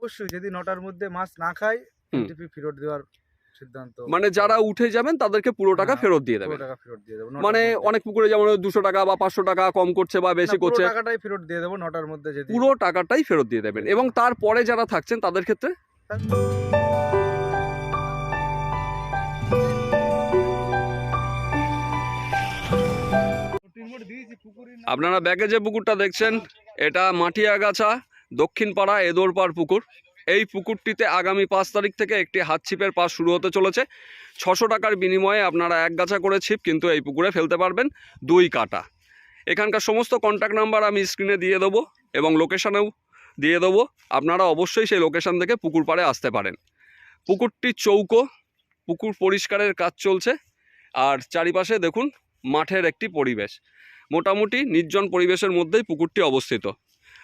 অবশ্যই যদি নটার মধ্যে মাছ না খায়। এনটিপি ফেরত দেওয়ার সিদ্ধান্ত। মানে যারা উঠে যাবেন তাদেরকে পুরো টাকা হ্যাঁ, ফেরত দিয়ে দেবেন। টাকা ফেরত দিয়ে দেবো মানে অনেক পুকুরে যেমন দুশো টাকা বা পাঁচশো টাকা কম করছে বা বেশি করছে টাকাটাই ফেরত দিয়ে দেবো নটার মধ্যে যদি পুরো টাকাটাই ফেরত দিয়ে দেবেন। এবং তারপরে যারা থাকছেন তাদের ক্ষেত্রে? আপনারা ব্যাগে যে পুকুরটা দেখছেন এটা মাটিয়াগাছা। দক্ষিণ পাড়া এদোরপাড় পুকুর। এই পুকুরটিতে আগামী পাঁচ তারিখ থেকে একটি হাত ছিপের পাস শুরু হতে চলেছে। ছশো টাকার বিনিময়ে আপনারা এক গাছা করে ছিপ কিন্তু এই পুকুরে ফেলতে পারবেন দুই কাটা। এখানকার সমস্ত কন্ট্যাক্ট নাম্বার আমি স্ক্রিনে দিয়ে দেবো এবং লোকেশানেও দিয়ে দেবো। আপনারা অবশ্যই সেই লোকেশান থেকে পুকুর পাড়ে আসতে পারেন। পুকুরটি চৌকো, পুকুর পরিষ্কারের কাজ চলছে। আর চারিপাশে দেখুন, মাঠের একটি পরিবেশ। মোটামুটি নির্জন পরিবেশের মধ্যেই পুকুরটি অবস্থিত।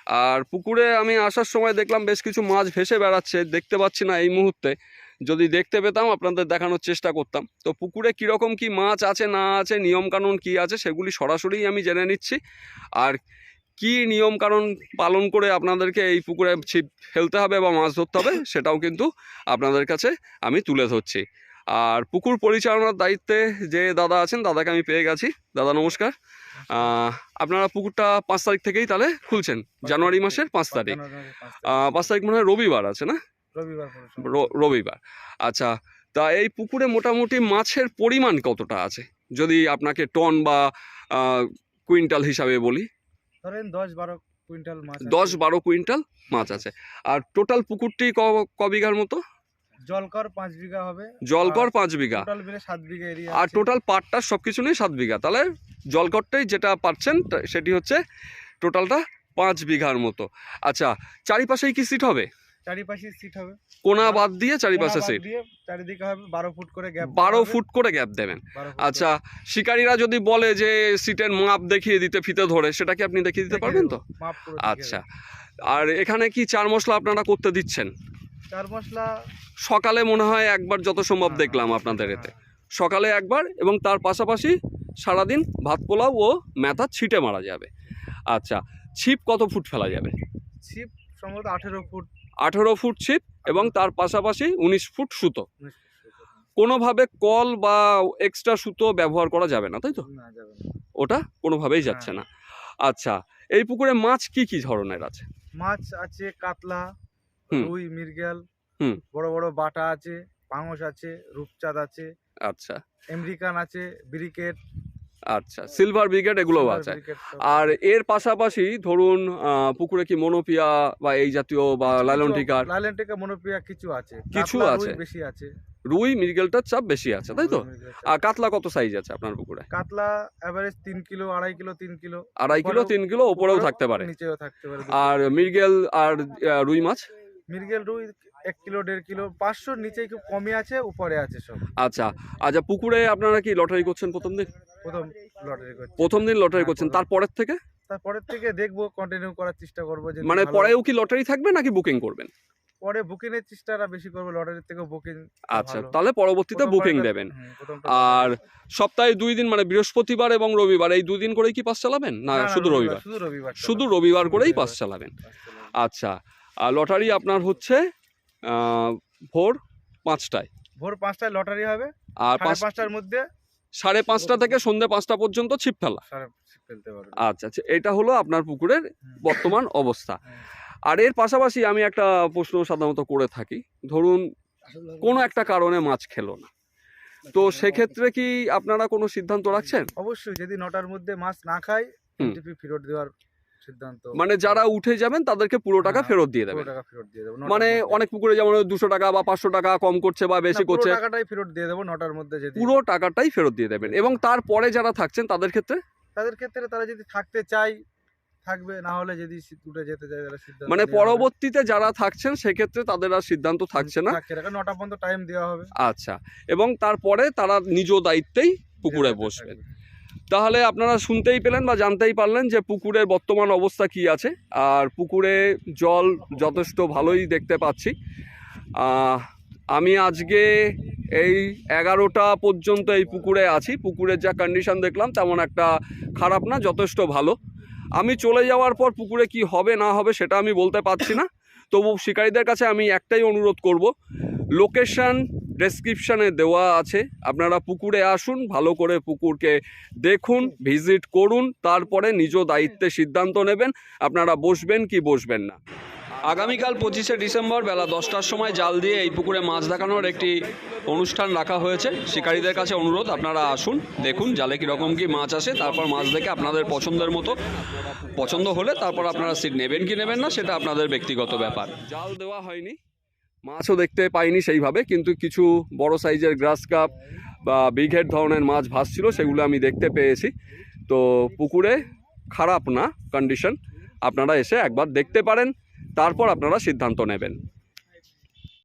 আর পুকুরে আমি আসার সময় দেখলাম বেশ কিছু মাছ ভেসে বেড়াচ্ছে, দেখতে পাচ্ছি না এই মুহূর্তে। যদি দেখতে পেতাম, আপনাদের দেখানোর চেষ্টা করতাম। তো পুকুরে কীরকম কি মাছ আছে, না আছে, নিয়মকানুন কি আছে, সেগুলি সরাসরি আমি জেনে নিচ্ছি। আর কি নিয়মকানুন পালন করে আপনাদেরকে এই পুকুরে ছিপ ফেলতে হবে বা মাছ ধরতে হবে, সেটাও কিন্তু আপনাদের কাছে আমি তুলে ধরছি। আর পুকুর পরিচালনার দায়িত্বে যে দাদা আছেন দাদাকে আমি পেয়ে গেছি। দাদা নমস্কার। আপনারা পুকুরটা পাঁচ তারিখ থেকেই তাহলে খুলছেন জানুয়ারি মাসের পাঁচ তারিখ। পাঁচ তারিখ। মনে হয় রবিবার আছে না? রবিবার আচ্ছা তা এই পুকুরে মোটামুটি মাছের পরিমাণ কতটা আছে? যদি আপনাকে টন বা কুইন্টাল হিসাবে বলি। ধরেন দশ বারো কুইন্টাল মাছ দশ বারো কুইন্টাল মাছ আছে। আর টোটাল পুকুরটি ক ক বিঘার মতো? জলকর পাঁচ বিঘা হবে। জলকর পাঁচ বিঘা? টোটাল মিলে সাত বিঘা এরিয়া আর টোটাল পাটটার সব কিছু নিয়ে সাত বিঘা। তাহলে জলকরটাই যেটা পাচ্ছেন সেটি হচ্ছে টোটালটা পাঁচ বিঘার মতো। আচ্ছা চারিপাশেই কি সিট হবে? চারিপাশে সিট হবে। কোনা বাদ দিয়ে চারিপাশে সিট? চারিদিকে হবে বারো ফুট করে গ্যাপ বারো ফুট করে গ্যাপ দেবেন। আচ্ছা শিকারীরা যদি বলে যে সিটের মাপ দেখিয়ে দিতে ফিতে ধরে সেটা কি আপনি দেখিয়ে দিতে পারবেন তো? আচ্ছা আর এখানে কি চার মশলা আপনারা করতে দিচ্ছেন? চার মশলা সকালে মনে হয় একবার যত সম্ভব হ্যাঁ, দেখলাম হ্যাঁ, আপনাদের হ্যাঁ। এতে। সকালে একবার এবং তার পাশাপাশি সারাদিন ভাত পোলাও ও মেথা ছিটে মারা যাবে। আচ্ছা ছিপ কত ফুট ফেলা যাবে? ছিপ সম্ভবত আঠেরো ফুট। আঠেরো ফুট ছিপ এবং তার পাশাপাশি উনিশ ফুট সুতো। কোনোভাবে কল বা এক্সট্রা সুতো ব্যবহার করা যাবে না তাই তো। ওটা কোনোভাবেই যাচ্ছে না। আচ্ছা এই পুকুরে মাছ কি কি ধরনের আছে? মাছ আছে কাতলা। রুই হুম। বড় বড় বাটা আছে পাঙস আছে রূপচাঁদ আছে আচ্ছা। আমেরিকান আছে ব্রিকেট। আচ্ছা সিলভার ব্রিগেড এগুলোও আছে। আর এর পাশাপাশি ধরুন পুকুরে কি মনোপিয়া বা এই জাতীয় বা লাইলন টিকার? লাইলন টিকা মনোপিয়া কিছু আছে। কিছু আছে। বেশি আছে। রুই মৃগেলটার চাপ বেশি আছে তাই তো। আর কাতলা কত সাইজ আছে আপনার পুকুরে? কাতলা এভারেজ তিন কিলো আড়াই কিলো তিন কিলো। আড়াই কিলো তিন কিলো ওপরেও থাকতে পারে। নিচেও থাকতে পারে আর মৃগেল আর রুই মাছ? মৃগেল রুই এক কিলো দেড় কিলো পাঁচশোর নিচে খুব কমই আছে উপরে আছে সব। আচ্ছা আচ্ছা পুকুরে আপনারা কি লটারি করছেন প্রথম দিন? প্রথম লটারি করছি। প্রথম দিন লটারি হ্যাঁ, করছেন। তারপরের থেকে? তারপরের থেকে দেখব কন্টিনিউ করার চেষ্টা করব যদি মানে পরেও কি লটারি থাকবে নাকি বুকিং করবেন? পরে বুকিং এর চেষ্টাটা বেশি করব লটারির থেকে বুকিং আচ্ছা তাহলে পরবর্তীতে বুকিং দেবেন। আর সপ্তাহে দুই দিন মানে বৃহস্পতিবার এবং রবিবার এই দুদিন করেই কি পাস চালাবেন? না শুধু রবিবার শুধু রবিবার শুধু রবিবার করেই পাস চালাবেন। আচ্ছা আর লটারি আপনার হচ্ছে ভোর পাঁচটায়। ভোর পাঁচটায় লটারি হবে। আর পাঁচ পাঁচটার মধ্যে সাড়ে পাঁচটা থেকে সন্ধ্যে পাঁচটা পর্যন্ত ছিপ ফেলা আচ্ছা আচ্ছা এটা হলো আপনার পুকুরের বর্তমান অবস্থা। আর এর পাশাপাশি আমি একটা প্রশ্ন সাধারণত করে থাকি। ধরুন কোনো একটা কারণে মাছ খেলো না। তো সেক্ষেত্রে কি আপনারা কোনো সিদ্ধান্ত রাখছেন? অবশ্যই যদি নটার মধ্যে মাছ না খায় ফেরত দেওয়ার মানে যারা উঠে যাবেন তাদেরকে পুরো টাকা হ্যাঁ, ফেরত দিয়ে দেবো মানে অনেক পুকুরে যেমন দুশো টাকা বা পাঁচশো টাকা কম করছে বা বেশি করছে টাকাটাই ফেরত দিয়ে দেবো নটার মধ্যে পুরো টাকাটাই ফেরত দিয়ে দেবেন। এবং তারপরে যারা থাকছেন তাদের ক্ষেত্রে? তাদের ক্ষেত্রে তারা যদি থাকতে চায় থাকবে না হলে যদি উঠে যেতে চায় তারা সিদ্ধান্ত মানে পরবর্তীতে যারা থাকছেন সেক্ষেত্রে তাদের আর সিদ্ধান্ত থাকছে না। থাকছে না, কারণ নটা পর্যন্ত টাইম দেওয়া হবে। আচ্ছা। এবং তারপরে তারা নিজ দায়িত্বেই পুকুরে বসবেন। তাহলে আপনারা শুনতেই পেলেন বা জানতেই পারলেন যে পুকুরের বর্তমান অবস্থা কি আছে। আর পুকুরে জল যথেষ্ট ভালোই দেখতে পাচ্ছি। আমি আজকে এই এগারোটা পর্যন্ত এই পুকুরে আছি। পুকুরের যা কন্ডিশন দেখলাম তেমন একটা খারাপ না, যথেষ্ট ভালো। আমি চলে যাওয়ার পর পুকুরে কি হবে না হবে সেটা আমি বলতে পারছি না। তবু শিকারীদের কাছে আমি একটাই অনুরোধ করব লোকেশন ডেসক্রিপশানে দেওয়া আছে। আপনারা পুকুরে আসুন, ভালো করে পুকুরকে দেখুন ভিজিট করুন, তারপরে নিজ দায়িত্বে সিদ্ধান্ত নেবেন, আপনারা বসবেন কি বসবেন না। আগামীকাল পঁচিশে ডিসেম্বর বেলা দশটার সময় জাল দিয়ে এই পুকুরে মাছ দেখানোর একটি অনুষ্ঠান রাখা হয়েছে। শিকারীদের কাছে অনুরোধ, আপনারা আসুন, দেখুন জালে কীরকম কি মাছ আসে, তারপর মাছ দেখে আপনাদের পছন্দের মতো, পছন্দ হলে তারপর আপনারা সিট নেবেন কি নেবেন না, সেটা আপনাদের ব্যক্তিগত ব্যাপার। জাল দেওয়া হয়নি। মাছও দেখতে পাইনি সেইভাবে, কিন্তু কিছু বড় সাইজের গ্রাস কাপ বা বিঘের ধরনের মাছ ভাসছিল, সেগুলো আমি দেখতে পেয়েছি। তো পুকুরে খারাপ না কন্ডিশন আপনারা এসে একবার দেখতে পারেন, তারপর আপনারা সিদ্ধান্ত নেবেন।